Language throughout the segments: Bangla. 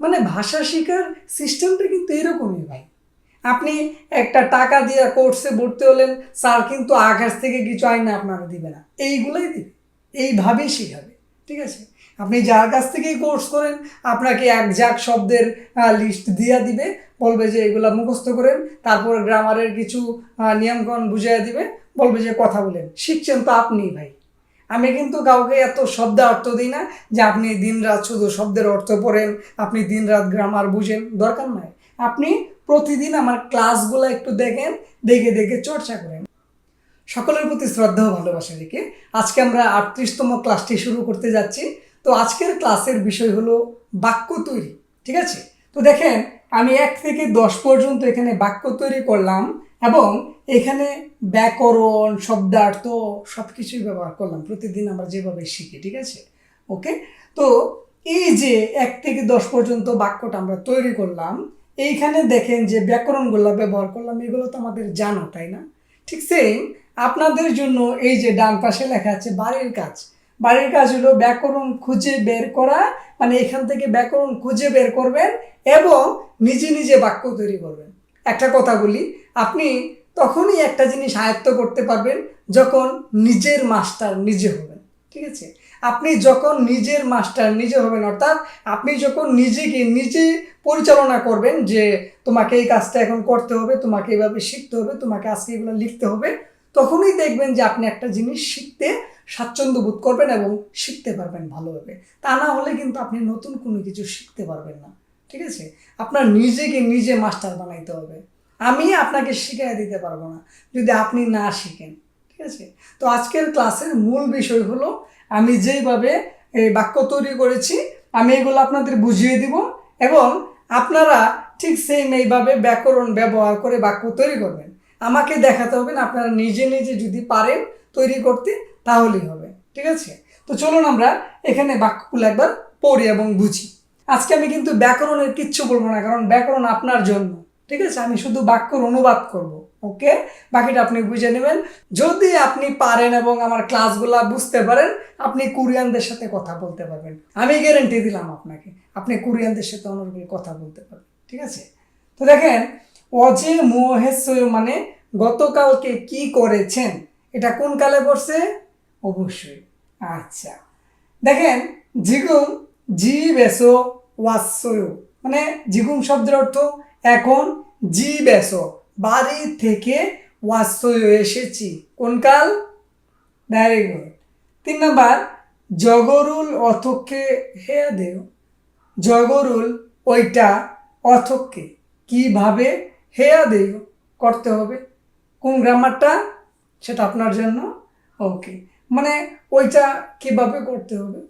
মানে ভাষা শেখার সিস্টেমটা কিন্তু এরকমই ভাই। আপনি একটা টাকা দিয়ে কোর্সে ভর্তি হলেন স্যার কিন্তু আকাশ থেকে কিছু আইনা আপনারা দিবে না। এইগুলোই দিবে। এইভাবেই শেখাবে ঠিক আছে? আপনি যার কাছ থেকেই কোর্স করেন আপনাকে একজাক শব্দের লিস্ট দিয়ে দিবে বলবে যে এগুলা মুখস্থ করেন তারপর গ্রামারের কিছু আহ, নিয়মকানুন বুঝিয়ে দিবে বলবে যে কথা বলেন। শিখছেন তো আপনিই ভাই। আমি কিন্তু কাউকে এত শব্দ অর্থ দিই না যে আপনি দিনরাত শুধু শব্দের অর্থ পড়েন, আপনি দিনরাত গ্রামার বুঝেন, দরকার নাই। আপনি প্রতিদিন আমার ক্লাসগুলো একটু দেখেন, দেখে দেখে চর্চা করেন। সকলের প্রতি শ্রদ্ধা ও ভালোবাসা রেখে আজকে আমরা আটত্রিশতম ক্লাসটি শুরু করতে যাচ্ছি। তো আজকের ক্লাসের বিষয় হলো বাক্য তৈরি, ঠিক আছে? তো দেখেন, আমি এক থেকে দশ পর্যন্ত এখানে বাক্য তৈরি করলাম। এবং এখানে ব্যাকরণ, শব্দার্থ সব কিছুই ব্যবহার করলাম। প্রতিদিন আমরা যেভাবে শিখি, ঠিক আছে? ওকে তো এই যে এক থেকে দশ পর্যন্ত বাক্যটা আমরা তৈরি করলাম, এইখানে দেখেন যে ব্যাকরণগুলো ব্যবহার করলাম, এগুলো তো আমাদের জানো, তাই না? ঠিক সেম আপনাদের জন্য এই যে ডান পাশে লেখা আছে বাড়ির কাজ। বাড়ির কাজ হলো ব্যাকরণ খুঁজে বের করা মানে এখান থেকে ব্যাকরণ খুঁজে বের করবেন এবং নিজে নিজে বাক্য তৈরি করবেন। একটা কথা বলি আপনি তখনই একটা জিনিস আয়ত্ত করতে পারবেন যখন নিজের মাস্টার নিজে হবেন, ঠিক আছে? আপনি যখন নিজের মাস্টার নিজে হবেন, অর্থাৎ আপনি যখন নিজেকে নিজে পরিচালনা করবেন যে তোমাকে এই কাজটা এখন করতে হবে, তোমাকে এইভাবে শিখতে হবে, তোমাকে আজকে এগুলো লিখতে হবে, তখনই দেখবেন যে আপনি একটা জিনিস শিখতে স্বাচ্ছন্দ্য বোধ করবেন এবং শিখতে পারবেন ভালোভাবে। তা না হলে কিন্তু আপনি নতুন কোনো কিছু শিখতে পারবেন না, ঠিক আছে? আপনার নিজেকে নিজে মাস্টার বানাইতে হবে। আমি আপনাকে শিখিয়ে দিতে পারব না, যদি আপনি না শিখেন, ঠিক আছে? তো আজকের ক্লাসের মূল বিষয় হলো, আমি যেইভাবে এই বাক্য তৈরি করেছি, আমি এগুলো আপনাদের বুঝিয়ে দিব এবং আপনারা ঠিক সেম এইভাবে ব্যাকরণ ব্যবহার করে বাক্য তৈরি করবেন। আমাকে দেখাতে হবে না, আপনারা নিজে নিজে যদি পারেন তৈরি করতে, তাহলেই হবে, ঠিক আছে? তো চলুন আমরা এখানে বাক্যগুলো একবার পড়ি এবং বুঝি। আজকে আমি কিন্তু ব্যাকরণের কিচ্ছু বলব না, কারণ ব্যাকরণ আপনার জন্য। ঠিক আছে? আমি শুধু বাক্যর অনুবাদ করব ওকে বাকিটা আপনি বুঝে নেবেন। যদি আপনি পারেন এবং আমার ক্লাসগুলা বুঝতে পারেন, আপনি কোরিয়ানদের সাথে কথা বলতে পারবেন। আমি গ্যারেন্টি দিলাম আপনাকে, আপনি কোরিয়ানদের সাথে অনর্গল কথা বলতে পারবেন, ঠিক আছে? তো দেখেন, অজে মোহেশ্বর মানে গতকালকে কি করেছেন? এটা কোন কালে পড়ছে? অবশ্যই। আচ্ছা। দেখেন, জিগুম জি বেসো ওয়াসয় মানে জিগুম শব্দের অর্থ এখন জি বেসো বাড়ি থেকে ওয়াসয় এসেছি। কোন কাল গুড তিন নম্বর, জগরুল অথকে, হে দেও জগরুল ওইটা অথককে কীভাবে? হেয়া দেও করতে হবে। কোন গ্রামারটা সেটা আপনার জন্য। ওকে মানে ওইটা কীভাবে করতে হবে?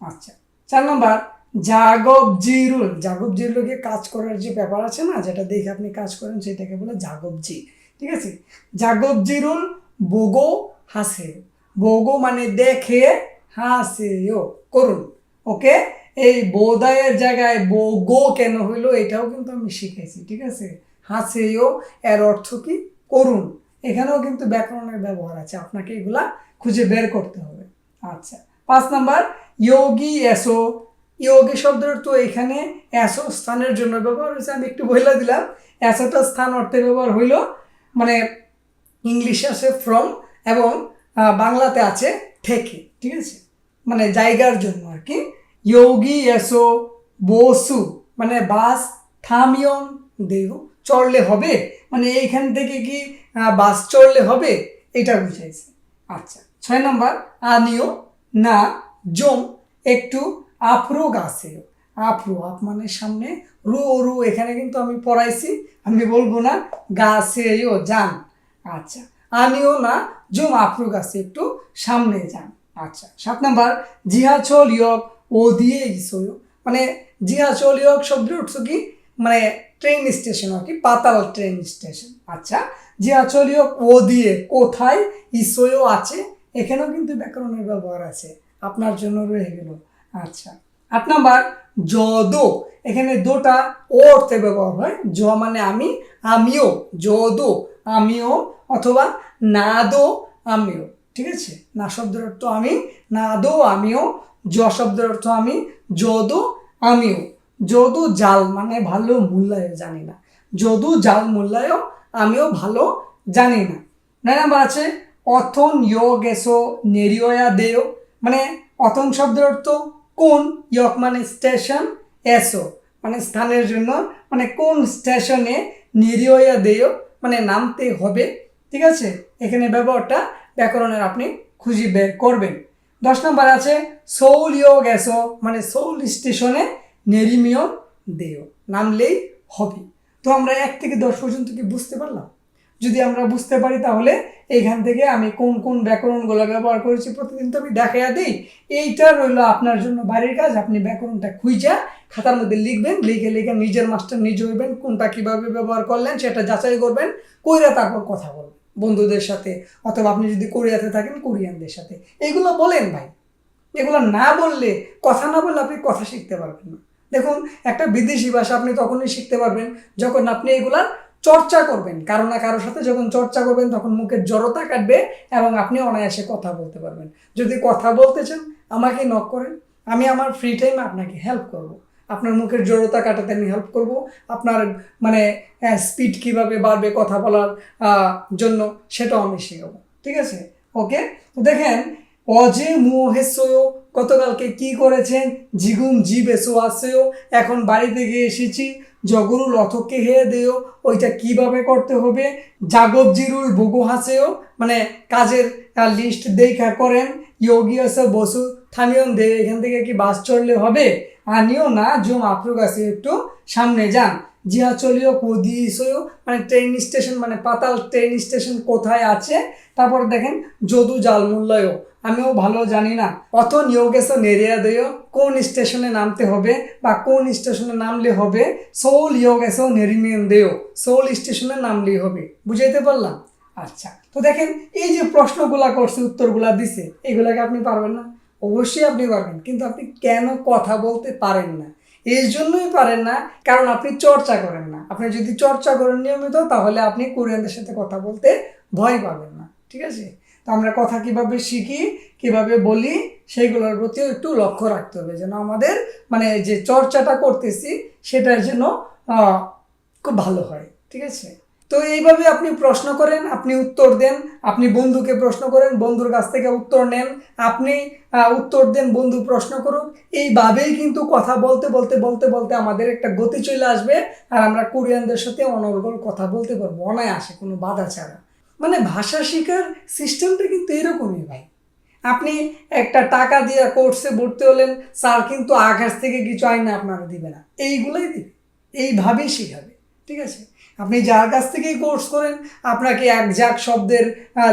আচ্ছা। চার নম্বর জাগব জিরুল। জাগব জিরুলকে কাজ করার যে ব্যাপার আছে না, যেটা দেখে আপনি কাজ করেন সেটাকে বলে জাগব জি। ঠিক আছে? জাগব জিরুল বোগো হাসে। বোগো মানে দেখে হাসে ও করুন। ওকে? এই বোধায়ের জায়গায় বোগো কেন হইল এটাও কিন্তু আমি শিখেছি, ঠিক আছে? হাসেও, এর অর্থ কি? করুন। এখানেও কিন্তু ব্যাকরণের ব্যবহার আছে, আপনাকে এগুলা খুঁজে বের করতে হবে। আচ্ছা পাঁচ নাম্বার, ইয়োগী এসো ইয়োগী শব্দের তো এখানে এসো স্থানের জন্য ব্যবহার হয়েছে। আমি একটু বলে দিলাম। এসোটা স্থান অর্থে ব্যবহার হইল মানে ইংলিশে আছে ফ্রম এবং বাংলাতে আছে থেকে, ঠিক আছে? মানে জায়গার জন্য আর কি। ইয়োগী এসো বসু মানে বাস থামিয়ন দেব। চড়লে হবে? মানে এইখান থেকে কি বাস চড়লে হবে? এটা বুঝাইছে। আচ্ছা ছয় নম্বর, আনিও না, জম, একটু আফরো গাছে। আফরো আপ মানে সামনে রু রু, এখানে কিন্তু আমি পড়াইছি, আমি বলব না গাছেও যান। আচ্ছা আনিও না, জুম আফরো গাছে একটু সামনে যান। আচ্ছা সাত নাম্বার জিহাচল ইয়ক, ও দিয়ে ইসোয় মানে জিহাচল ইয়ক শব্দের অর্থ কি? মানে ট্রেন স্টেশন আর কি, পাতাল ট্রেন স্টেশন। আচ্ছা জিহাচল ইয়ক, ও দিয়ে কোথায় ইসোয়ও আছে, এখানেও কিন্তু ব্যাকরণের ব্যবহার আছে, আপনার জন্য রয়ে গেল। আচ্ছা। আট নাম্বার, যদ। এখানে দোটা ও অর্থে ব্যবহার হয়। জ মানে আমি, আমিও। যদ, আমিও অথবা না দো আমিও। ঠিক আছে? না শব্দের অর্থ আমি না দো আমিও। জ শব্দের অর্থ আমি, যদ, আমিও। যদু জাল মানে ভালো মূল্যায়ও জানি না। যদু জাল মূল্যায়ও আমিও ভালো জানি না। নয় নাম্বার আছে, অথন ইয়োগ গেসো নেরিওয়া দেও মানে অথন শব্দের অর্থ কোন ইয়ক মানে স্টেশন এসো? মানে স্থানের জন্য মানে কোন স্টেশনে নিরিওয়া দেয় মানে নামতে হবে? ঠিক আছে? এখানে ব্যবহারটা ব্যাকরণের আপনি খুঁজে বের করবেন। দশ নম্বর আছে, সৌল ইয়োগ এসো মানে সৌল স্টেশনে নেরিমিও দেও নামলেই হবে। তো আমরা এক থেকে দশ পর্যন্ত কি বুঝতে পারলাম? যদি আমরা বুঝতে পারি তাহলে এইখান থেকে আমি কোন কোন ব্যাকরণগুলো ব্যবহার করেছি প্রতিদিন তো আমি দেখাইয়া দিই। এইটা রইল আপনার জন্য বাড়ির কাজ। আপনি ব্যাকরণটা খুঁজা খাতার মধ্যে লিখবেন, লিখে লিখে নিজের মাস্টার নিজে হইবেন, কোনটা কীভাবে ব্যবহার করলেন সেটা যাচাই করবেন, কইরা তারপর কথা বলবেন বন্ধুদের সাথে অথবা আপনি যদি কোরিয়াতে থাকেন, কোরিয়ানদের সাথে। এগুলো বলেন ভাই। এগুলো না বললে, কথা না বললে আপনি কথা শিখতে পারবেন না। দেখুন, একটা বিদেশি ভাষা আপনি তখনই শিখতে পারবেন যখন আপনি এগুলার চর্চা করবেন। কারও না কারোর সাথে যখন চর্চা করবেন, তখন মুখের জড়তা কাটবে এবং আপনি অনায়াসে কথা বলতে পারবেন। যদি কথা বলতে চান, আমাকে নক করেন। আমি আমার ফ্রি টাইমে আপনাকে হেল্প করব। আপনার মুখের জড়তা কাটাতে আমি হেল্প করব। আপনার মানে স্পিড কীভাবে বাড়বে কথা বলার জন্য সেটাও আমি শেখাবো। ঠিক আছে? ওকে দেখেন অজে মুহেসো গতকালকে কি করেছেন? জিগুম জি বেসো আসেও এখন বাড়ি থেকে এসেছি। জগরু লথককে হেয়ে দেও। ওইটা কীভাবে করতে হবে? জাগব জিরুল বগু হাসেও। মানে কাজের লিস্ট দেখা করেন। ইয়োগিয়াসা বসু। থামিয়ন দে, এখান থেকে কি বাস চড়লে হবে? আনিও না, জুম আফরুক আছে একটু সামনে যান। জিয়া চলিও কুদিসও মানে ট্রেন স্টেশন মানে পাতাল ট্রেন স্টেশন কোথায় আছে? তারপর দেখেন, যদু জাল মূল্যও আমিও ভালো জানি না। অত নিয়োগেস নেরিয়া দেয় কোন স্টেশনে নামতে হবে বা কোন স্টেশনে নামলে হবে? সোল সৌল ইয়োগেস নেরিমিয়ান দেও, সোল স্টেশনে নামলেই হবে। বুঝাইতে পারলাম? আচ্ছা তো দেখেন এই যে প্রশ্নগুলা করছে, উত্তরগুলা দিছে, এগুলাকে আপনি পারবেন না। অবশ্যই আপনি পারবেন, কিন্তু আপনি কেন কথা বলতে পারেন না? এই জন্যই পারেন না, কারণ আপনি চর্চা করেন না। আপনি যদি চর্চা করেন নিয়মিত, তাহলে আপনি কোরিয়ানদের সাথে কথা বলতে ভয় পাবেন না। ঠিক আছে? তো আমরা কথা কীভাবে শিখি, কীভাবে বলি, সেইগুলোর প্রতিও একটু লক্ষ্য রাখতে হবে। যেন আমাদের মানে যে চর্চাটা করতেছি, সেটা যেন খুব ভালো হয়। ঠিক আছে? তো এইভাবে আপনি প্রশ্ন করেন, আপনি উত্তর দেন, আপনি বন্ধুকে প্রশ্ন করেন, বন্ধুর কাছ থেকে উত্তর নেন, আপনি উত্তর দেন, বন্ধু প্রশ্ন করুক। এইভাবেই কিন্তু কথা বলতে বলতে বলতে বলতে আমাদের একটা গতি চলে আসবে। আর আমরা কোরিয়ানদের সাথে অনর্গল কথা বলতে পারব, অনায়াসে কোনো বাধা ছাড়া। মানে ভাষা শেখার সিস্টেমটা কিন্তু এরকমই ভাই। আপনি একটা টাকা দিয়ে কোর্সে ভর্তি হলেন স্যার কিন্তু আকাশ থেকে কিছু আইনা আপনারা দিবে না। এইগুলোই দিবে। এইভাবেই শেখাবে ঠিক আছে? আপনি যার কাছ থেকেই কোর্স করেন আপনাকে এক ঝাঁক শব্দের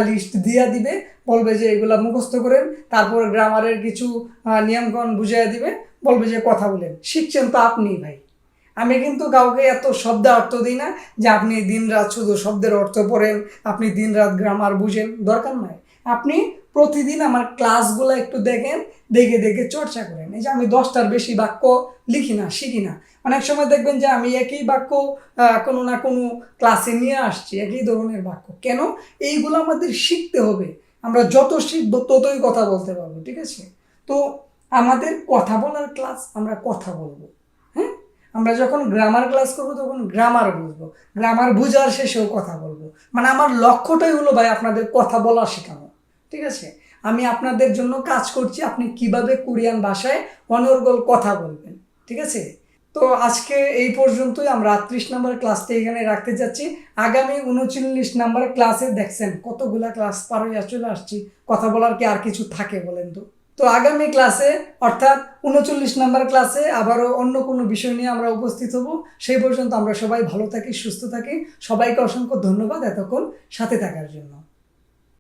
লিস্ট দিয়ে দিবে বলবে যে এগুলা মুখস্থ করেন তারপর গ্রামারের কিছু আহ, নিয়মকানুন বুঝিয়ে দিবে বলবে যে কথা বলেন। শিখছেন তো আপনি ভাই। আমি কিন্তু কাউকে এত শব্দ অর্থ দিই না যে আপনি দিন রাত শুধু শব্দের অর্থ পড়েন, আপনি দিন রাত গ্রামার বুঝেন, দরকার নয় আপনি প্রতিদিন আমার ক্লাসগুলো একটু দেখেন, দেখে দেখে চর্চা করেন। এই যে আমি দশটার বেশি বাক্য লিখি না, শিখি না। অনেক সময় দেখবেন যে আমি একই বাক্য কোনো না কোনো ক্লাসে নিয়ে আসছি, একই ধরনের বাক্য। কেন? এইগুলো আমাদের শিখতে হবে। আমরা যত শিখব ততই কথা বলতে পারব, ঠিক আছে? তো আমাদের কথা বলার ক্লাস আমরা কথা বলব। আমরা যখন গ্রামার ক্লাস করব তখন গ্রামার বুঝব। গ্রামার বুঝার শেষেও কথা বলব। মানে আমার লক্ষ্যটাই হলো ভাই আপনাদের কথা বলা শেখানো। ঠিক আছে? আমি আপনাদের জন্য কাজ করছি, আপনি কীভাবে কোরিয়ান ভাষায় অনর্গল কথা বলবেন। ঠিক আছে? তো আজকে এই পর্যন্তই, আমরা আটত্রিশ নম্বর ক্লাসটা এখানে রাখতে যাচ্ছি। আগামী উনচল্লিশ নম্বর ক্লাসে দেখছেন কতগুলা ক্লাস পার হইয়া চলে আসছি। কথা বলার কি আর কিছু থাকে বলেন তো? তো আগামী ক্লাসে, অর্থাৎ উনচল্লিশ নম্বর ক্লাসে আবারও অন্য কোনো বিষয় নিয়ে আমরা উপস্থিত হব। সেই পর্যন্ত আমরা সবাই ভালো থাকি, সুস্থ থাকি। সবাইকে অসংখ্য ধন্যবাদ এতক্ষণ সাথে থাকার জন্য।